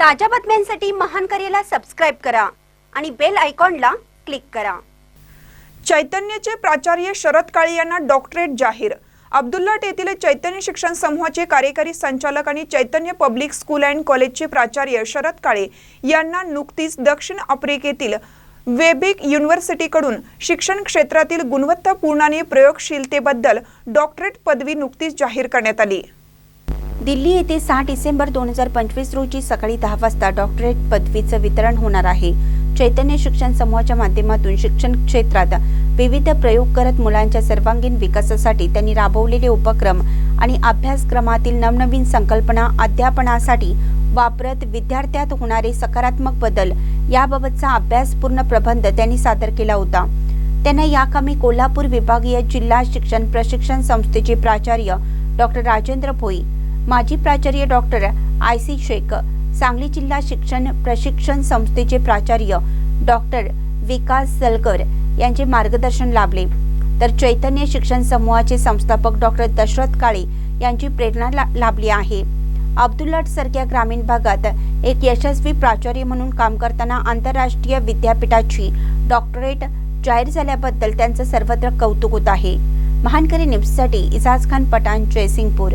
ताज्या बातम्यांसाठी महान करेला सबस्क्राईब करा आणि बेल आयकॉनला क्लिक करा. चैतन्यचे प्राचार्य शरद काळे यांना डॉक्टरेट जाहीर. अब्दुल्लाट येथील चैतन्य शिक्षण समूहाचे कार्यकारी संचालक आणि चैतन्य पब्लिक स्कूल अँड कॉलेजचे प्राचार्य शरद काळे यांना नुकतीच दक्षिण आफ्रिकेतील वेबिक युनिव्हर्सिटीकडून शिक्षण क्षेत्रातील गुणवत्तापूर्ण आणि प्रयोगशीलतेबद्दल डॉक्टरेट पदवी नुकतीच जाहीर करण्यात आली. दिल्ली येथे सहा डिसेंबर दोन हजार पंचवीस रोजी सकाळी दहा वाजता डॉक्टरेट पदवीचं वितरण होणार आहे. चैतन्य शिक्षण समूहाच्या माध्यमातून शिक्षण क्षेत्रात विविध प्रयोग करत मुलांच्या सर्वांगीण विकासासाठी त्यांनी राबवलेले उपक्रम आणि अभ्यासक्रमातील नवनवीन संकल्पना अध्यापनासाठी वापरत विद्यार्थ्यात होणारे सकारात्मक बदल याबाबतचा अभ्यासपूर्ण प्रबंध त्यांनी सादर केला होता. त्यांना या कामी कोल्हापूर विभागीय जिल्हा शिक्षण प्रशिक्षण संस्थेचे प्राचार्य डॉक्टर राजेंद्र भोई माजी प्राचार्य doctor I C Shaikh Sangli जिल्हा शिक्षण प्रशिक्षण संस्थेचे प्राचार्य डॉक्टर विकास सलकर यांचे मार्गदर्शन लाभले. तर चैतन्य शिक्षण समूहाचे संस्थापक डॉक्टर दशरथ काळे यांची प्रेरणा ला- लाभली आहे. अब्दुल्लाट सारख्या ग्रामीण भागात एक यशस्वी प्राचार्य म्हणून काम करताना आंतरराष्ट्रीय विद्यापीठाची डॉक्टरेट जाहीर झाल्याबद्दल त्यांचं सर्वत्र कौतुक होत आहे. महानकरी न्यूजसाठी इजाज खान पठाण जयसिंगपूर.